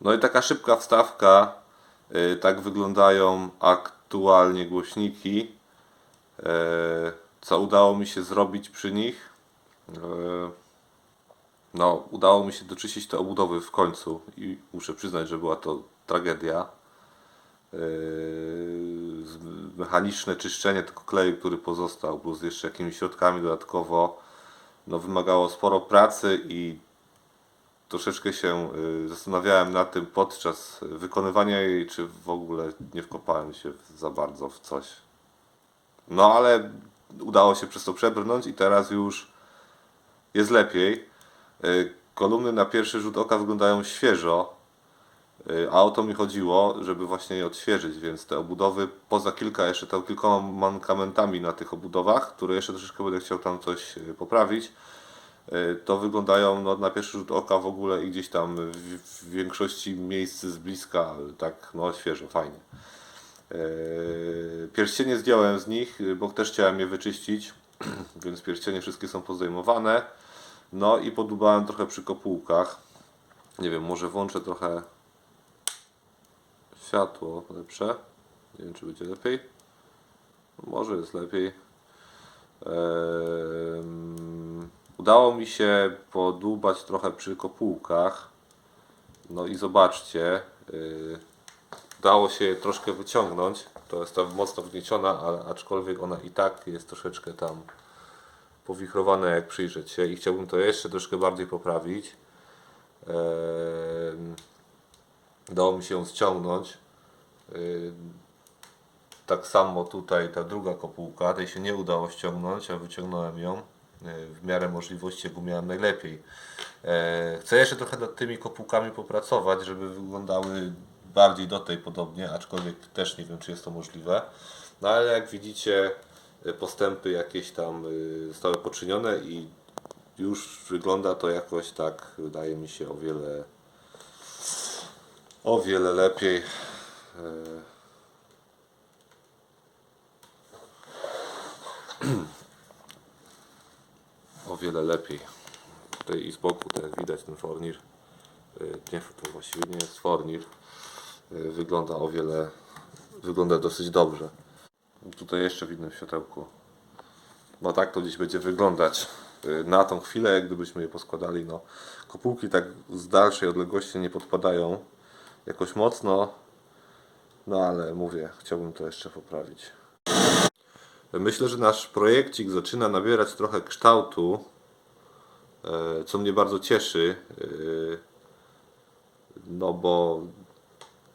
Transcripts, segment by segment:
No i taka szybka wstawka. y, Tak wyglądają aktualnie głośniki. E, Co udało mi się zrobić przy nich? E, No, udało mi się doczyścić te obudowy w końcu i muszę przyznać, że była to tragedia. Mechaniczne czyszczenie tego kleju, który pozostał, plus jeszcze jakimiś środkami dodatkowo, no, wymagało sporo pracy i troszeczkę się yy, zastanawiałem nad tym podczas wykonywania jej, czy w ogóle nie wkopałem się za bardzo w coś. No ale udało się przez to przebrnąć i teraz już jest lepiej. Y, Kolumny na pierwszy rzut oka wyglądają świeżo, y, a o to mi chodziło, żeby właśnie je odświeżyć, więc te obudowy, poza kilka jeszcze tam kilkoma mankamentami na tych obudowach, które jeszcze troszeczkę będę chciał tam coś y, poprawić, y, to wyglądają no, na pierwszy rzut oka w ogóle i gdzieś tam w, w większości miejsc z bliska tak no świeżo, fajnie. Yy, Pierścienie zdjąłem z nich, yy, bo też chciałem je wyczyścić, więc pierścienie wszystkie są pozdejmowane. No i podubałem trochę przy kopułkach. Nie wiem, może włączę trochę światło lepsze. Nie wiem, czy będzie lepiej. Może jest lepiej. Ehm, udało mi się podłubać trochę przy kopułkach. No i zobaczcie, yy, udało się je troszkę wyciągnąć. To jest tam mocno wgnieciona, ale aczkolwiek ona i tak jest troszeczkę tam powichrowane, jak przyjrzeć się i chciałbym to jeszcze troszkę bardziej poprawić. Ehm, Udało mi się ją ściągnąć. Ym, Tak samo tutaj ta druga kopułka, tej się nie udało ściągnąć, a wyciągnąłem ją w miarę możliwości, jak umiałem najlepiej. E, Chcę jeszcze trochę nad tymi kopułkami popracować, żeby wyglądały bardziej do tej podobnie, aczkolwiek też nie wiem, czy jest to możliwe. No ale jak widzicie, y, postępy jakieś tam zostały poczynione i już wygląda to jakoś tak, wydaje mi się, o wiele o wiele lepiej. E, O wiele lepiej. Tutaj i z boku, tak jak widać, ten fornir, y, nie, to właściwie nie jest fornir, y, wygląda o wiele, wygląda dosyć dobrze. Tutaj jeszcze w innym światełku. No tak to gdzieś będzie wyglądać y, na tą chwilę, jak gdybyśmy je poskładali. No, kopułki tak z dalszej odległości nie podpadają jakoś mocno, no ale mówię, chciałbym to jeszcze poprawić. Myślę, że nasz projekcik zaczyna nabierać trochę kształtu, e, co mnie bardzo cieszy. e, No bo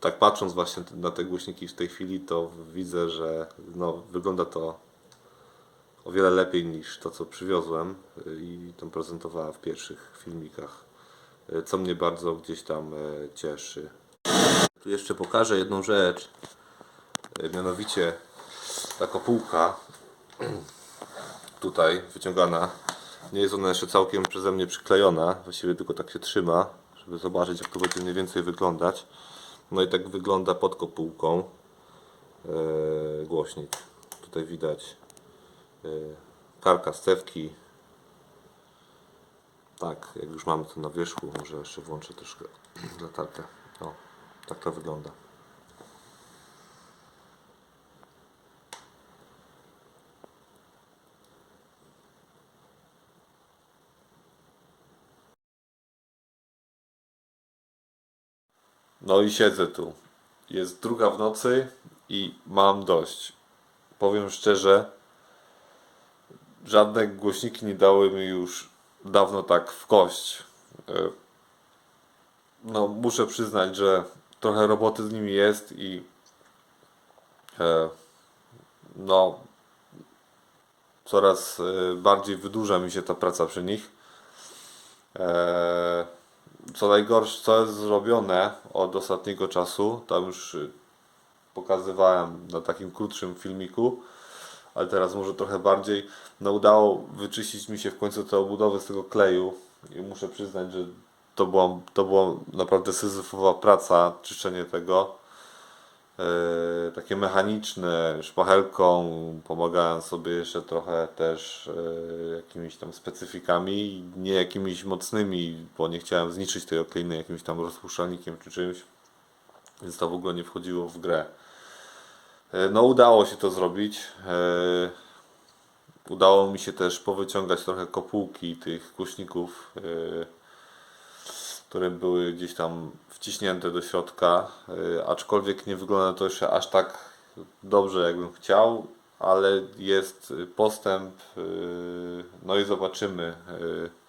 tak patrząc właśnie na te głośniki w tej chwili, to widzę, że no, wygląda to o wiele lepiej niż to, co przywiozłem e, i to prezentowałem w pierwszych filmikach, co mnie bardzo gdzieś tam cieszy. Tu jeszcze pokażę jedną rzecz, mianowicie ta kopułka tutaj wyciągana. Nie jest ona jeszcze całkiem przeze mnie przyklejona, właściwie tylko tak się trzyma, żeby zobaczyć jak to będzie mniej więcej wyglądać. No i tak wygląda pod kopułką e, głośnik. Tutaj widać e, karka stewki. Tak, jak już mamy to na wierzchu, może jeszcze włączę troszkę latarkę. O, tak to wygląda. No i siedzę tu. Jest druga w nocy i mam dość. Powiem szczerze, żadne głośniki nie dały mi już dawno tak w kość. E, No, muszę przyznać, że trochę roboty z nimi jest i e, no, coraz e, bardziej wydłuża mi się ta praca przy nich. E, co najgorsze, co jest zrobione od ostatniego czasu, tam już y, pokazywałem na takim krótszym filmiku, ale teraz może trochę bardziej, no udało wyczyścić mi się w końcu te obudowy z tego kleju i muszę przyznać, że to była, to była naprawdę syzyfowa praca, czyszczenie tego. e, takie mechaniczne, szpachelką, pomagałem sobie jeszcze trochę też e, jakimiś tam specyfikami, nie jakimiś mocnymi, bo nie chciałem zniszczyć tej okliny jakimś tam rozpuszczalnikiem czy czymś, więc to w ogóle nie wchodziło w grę. E, No udało się to zrobić. E, Udało mi się też powyciągać trochę kopułki tych głośników, e, które były gdzieś tam wciśnięte do środka, e, aczkolwiek nie wygląda to jeszcze aż tak dobrze jakbym chciał, ale jest postęp, e, no i zobaczymy. E,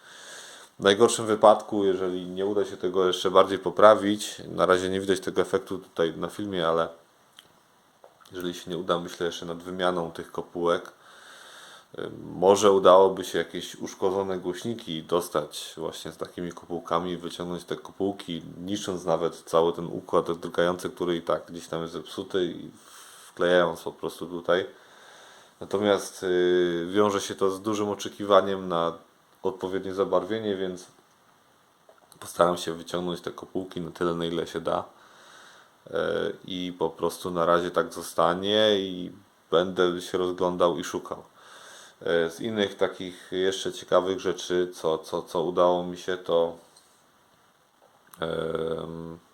W najgorszym wypadku, jeżeli nie uda się tego jeszcze bardziej poprawić, na razie nie widać tego efektu tutaj na filmie, ale jeżeli się nie uda, myślę jeszcze nad wymianą tych kopułek, y, może udałoby się jakieś uszkodzone głośniki dostać właśnie z takimi kopułkami, wyciągnąć te kopułki, niszcząc nawet cały ten układ drgający, który i tak gdzieś tam jest zepsuty i wklejając po prostu tutaj. Natomiast y, wiąże się to z dużym oczekiwaniem na odpowiednie zabarwienie, więc postaram się wyciągnąć te kopułki na tyle, na ile się da. E, I po prostu na razie tak zostanie i będę się rozglądał i szukał. E, Z innych takich jeszcze ciekawych rzeczy, co, co, co udało mi się, to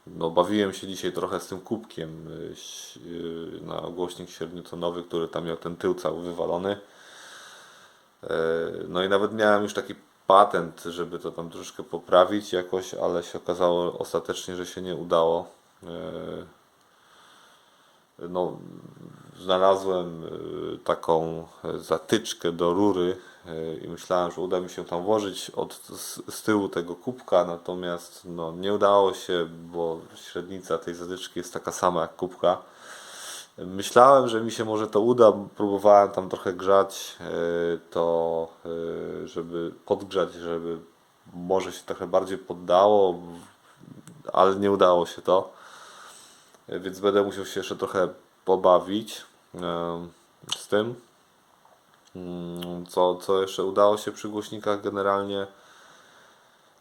no, bawiłem się dzisiaj trochę z tym kubkiem ś- y, na głośnik średniotonowy, który tam miał ten tył cały wywalony. E, No i nawet miałem już taki patent, żeby to tam troszeczkę poprawić jakoś, ale się okazało ostatecznie, że się nie udało. E, No, znalazłem e, taką e, zatyczkę do rury e, i myślałem, że uda mi się tam włożyć od, z, z tyłu tego kubka, natomiast no, nie udało się, bo średnica tej zatyczki jest taka sama jak kubka. Myślałem, że mi się może to uda, próbowałem tam trochę grzać e, to, żeby podgrzać, żeby może się trochę bardziej poddało, ale nie udało się to. Więc będę musiał się jeszcze trochę pobawić z tym. Mm, Co, co jeszcze udało się przy głośnikach generalnie?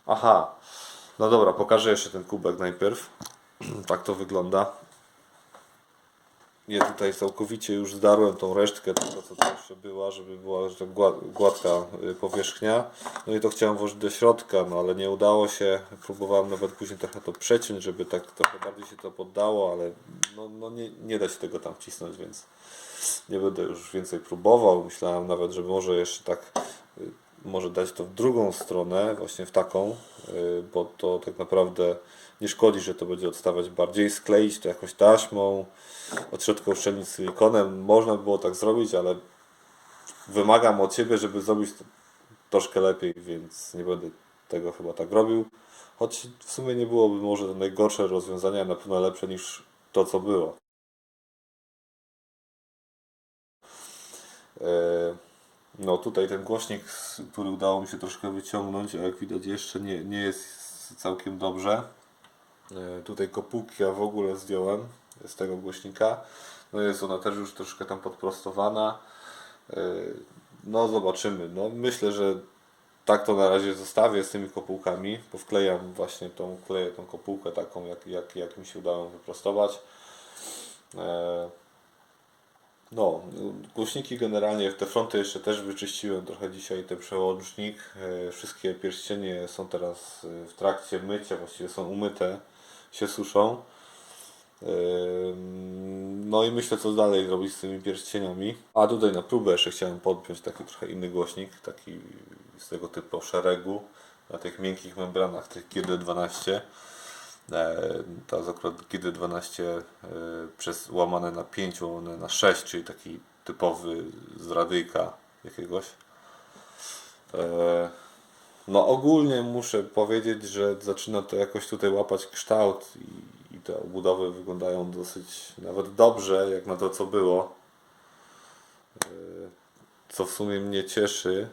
Aha, no dobra, pokażę jeszcze ten kubek najpierw. Tak to wygląda. Ja tutaj całkowicie już zdarłem tą resztkę, tego co tu jeszcze była, żeby była że tak gła- gładka y, powierzchnia. No i to chciałem włożyć do środka, no ale nie udało się. Próbowałem nawet później trochę to przeciąć, żeby tak trochę bardziej się to poddało, ale no, no nie, nie da się tego tam wcisnąć, więc nie będę już więcej próbował. Myślałem nawet, że może jeszcze tak y, może dać to w drugą stronę, właśnie w taką, y, bo to tak naprawdę nie szkodzi, że to będzie odstawać bardziej, skleić to jakąś taśmą, od środka uszczelnić silikonem. Można by było tak zrobić, ale wymagam od Ciebie, żeby zrobić to troszkę lepiej, więc nie będę tego chyba tak robił. Choć w sumie nie byłoby może to najgorsze rozwiązanie, na pewno lepsze niż to, co było. E, No tutaj ten głośnik, który udało mi się troszkę wyciągnąć, a jak widać jeszcze nie, nie jest całkiem dobrze. E, Tutaj kopułki ja w ogóle zdjąłem z tego głośnika. No jest ona też już troszkę tam podprostowana. E, No zobaczymy. No myślę, że tak to na razie zostawię z tymi kopułkami, bo wklejam właśnie tą, kleję tą kopułkę taką, jak, jak, jak mi się udało wyprostować. No, głośniki generalnie, te fronty jeszcze też wyczyściłem trochę dzisiaj, ten przełącznik. E, Wszystkie pierścienie są teraz e, w trakcie mycia, właściwie są umyte, się suszą. E, No i myślę, co dalej robić z tymi pierścieniami. A tutaj na próbę jeszcze chciałem podpiąć taki trochę inny głośnik, taki z tego typu szeregu, na tych miękkich membranach, tych GD12. E, To jest akurat GD12 e, przez łamane na 5, łamane na 6, czyli taki typowy z radyjka jakiegoś. E, No ogólnie muszę powiedzieć, że zaczyna to jakoś tutaj łapać kształt i, i te obudowy wyglądają dosyć nawet dobrze, jak na to co było. Co w sumie mnie cieszy.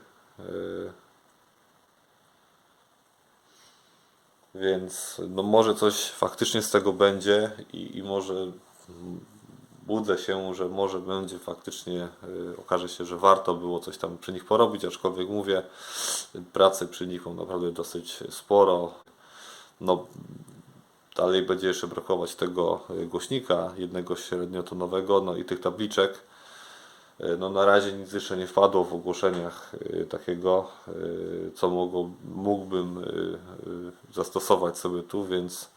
Więc no może coś faktycznie z tego będzie i, i może budzę się, że może będzie faktycznie, y, okaże się, że warto było coś tam przy nich porobić, aczkolwiek mówię, pracy przy nich mam naprawdę dosyć sporo. No, dalej będzie jeszcze brakować tego y, głośnika, jednego średniotonowego, no i tych tabliczek. Y, No na razie nic jeszcze nie wpadło w ogłoszeniach y, takiego, y, co mogło, mógłbym zastosować sobie tu, więc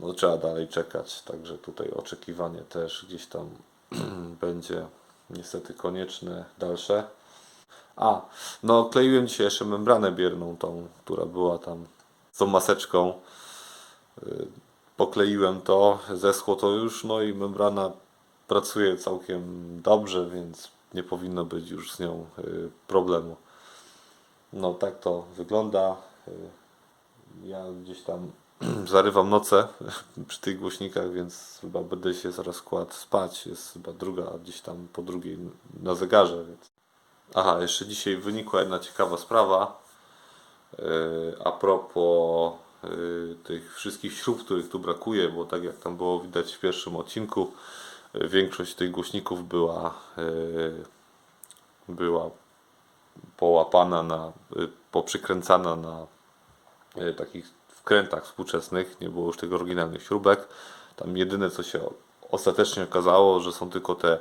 no, trzeba dalej czekać. Także tutaj oczekiwanie też gdzieś tam będzie niestety konieczne dalsze. A, no kleiłem dzisiaj jeszcze membranę bierną tą, która była tam z tą maseczką. Pokleiłem to, zeschło to już, no i membrana pracuje całkiem dobrze, więc nie powinno być już z nią y, problemu. No tak to wygląda. Y, Ja gdzieś tam zarywam noce przy tych głośnikach, więc chyba będę się zaraz kładł spać. Jest chyba druga gdzieś tam po drugiej na zegarze, więc. Aha, jeszcze dzisiaj wynikła jedna ciekawa sprawa. Yy, a propos tych wszystkich śrub, których tu brakuje, bo tak jak tam było widać w pierwszym odcinku, większość tych głośników była, yy, była połapana na, yy, poprzykręcana na yy, takich wkrętach współczesnych, nie było już tych oryginalnych śrubek. Tam jedyne co się ostatecznie okazało, że są tylko te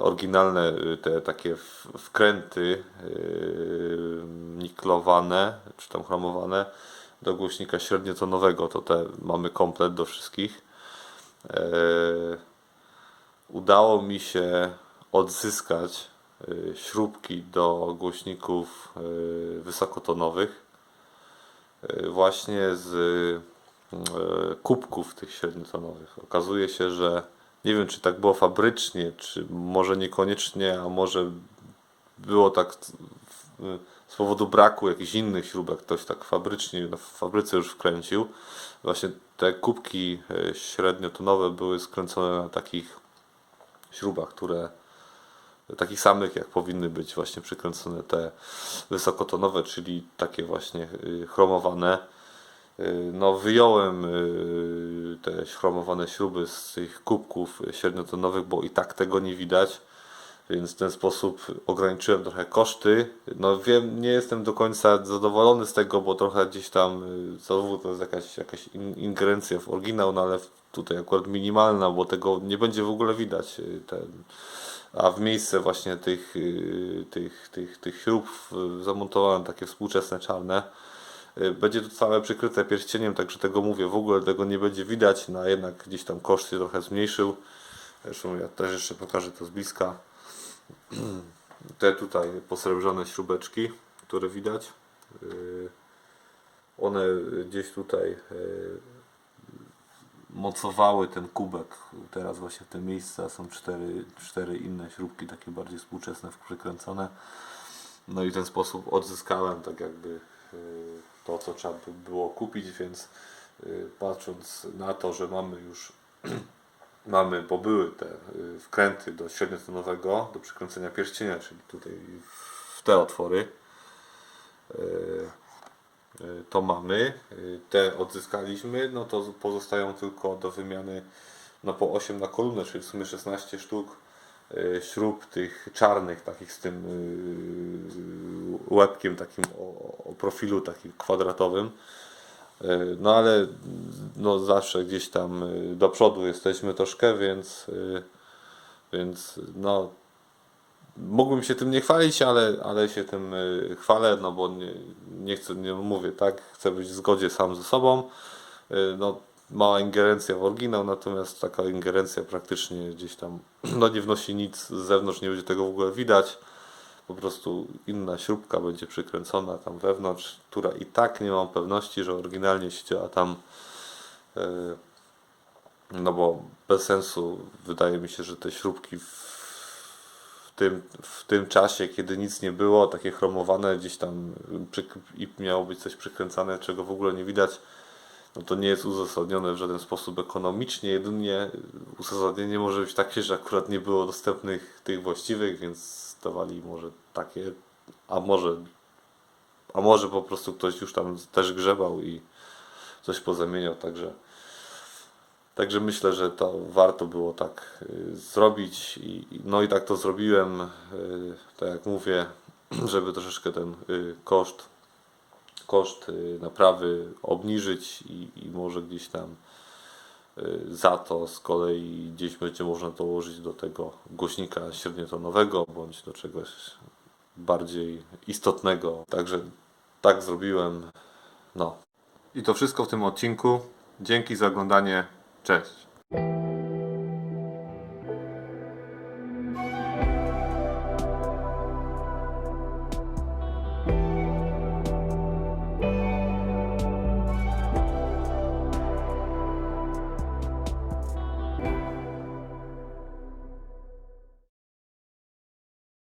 oryginalne, te takie wkręty niklowane, czy tam chromowane do głośnika średniotonowego, to te mamy komplet do wszystkich. Udało mi się odzyskać y, śrubki do głośników y, wysokotonowych y, właśnie z kubków tych średniotonowych. Okazuje się, że nie wiem, czy tak było fabrycznie, czy może niekoniecznie, a może było tak z powodu braku jakichś innych śrubek, ktoś tak fabrycznie, w fabryce już wkręcił. Właśnie te kubki średniotonowe były skręcone na takich śrubach, które takich samych jak powinny być właśnie przykręcone te wysokotonowe, czyli takie właśnie y, chromowane. Y, No wyjąłem y, te chromowane śruby z tych kubków średniotonowych, bo i tak tego nie widać, więc w ten sposób ograniczyłem trochę koszty. No wiem, nie jestem do końca zadowolony z tego, bo trochę gdzieś tam y, znowu to jest jakaś, jakaś in- ingerencja w oryginał, no ale tutaj akurat minimalna, bo tego nie będzie w ogóle widać. y, Ten, a w miejsce właśnie tych, y, tych, tych, tych śrub zamontowałem takie współczesne czarne. Będzie to całe przykryte pierścieniem, także tego mówię, w ogóle tego nie będzie widać, no a jednak gdzieś tam koszt się trochę zmniejszył. Zresztą ja też jeszcze pokażę to z bliska. Te tutaj posrebrzone śrubeczki, które widać. y, One gdzieś tutaj y, mocowały ten kubek. Teraz właśnie w tym miejscu są cztery, cztery inne śrubki, takie bardziej współczesne, przykręcone. No i w ten sposób odzyskałem tak jakby y, to, co trzeba by było kupić, więc patrząc na to, że mamy już mamy, bo były te y, wkręty do średniotonowego, do przykręcenia pierścienia, czyli tutaj w te otwory, y, y, to mamy. Te odzyskaliśmy, no to pozostają tylko do wymiany no po 8 na kolumnę, czyli w sumie 16 sztuk śrub tych czarnych, takich z tym łebkiem takim o, o profilu takim kwadratowym. Y, No ale no zawsze gdzieś tam y, do przodu jesteśmy troszkę, więc, y, więc no mógłbym się tym nie chwalić, ale, ale się tym chwalę, no bo nie, nie chcę, nie mówię, tak, chcę być w zgodzie sam ze sobą. No, mała ingerencja w oryginał, natomiast taka ingerencja praktycznie gdzieś tam no, nie wnosi nic z zewnątrz, nie będzie tego w ogóle widać. Po prostu inna śrubka będzie przykręcona tam wewnątrz, która i tak nie mam pewności, że oryginalnie siedziała tam. y, No bo bez sensu wydaje mi się, że te śrubki w, tym, w tym czasie, kiedy nic nie było, takie chromowane gdzieś tam i miało być coś przykręcane, czego w ogóle nie widać, no to nie jest uzasadnione w żaden sposób ekonomicznie. Jedynie uzasadnienie może być takie, że akurat nie było dostępnych tych właściwych, więc dawali może takie, a może, a może po prostu ktoś już tam też grzebał i coś pozamieniał, także Także myślę, że to warto było tak y, zrobić i no i tak to zrobiłem, y, tak jak mówię, żeby troszeczkę ten y, koszt koszt naprawy obniżyć i, i może gdzieś tam za to z kolei gdzieś będzie można dołożyć do tego głośnika średniotonowego bądź do czegoś bardziej istotnego. Także tak zrobiłem. No. I to wszystko w tym odcinku. Dzięki za oglądanie. Cześć.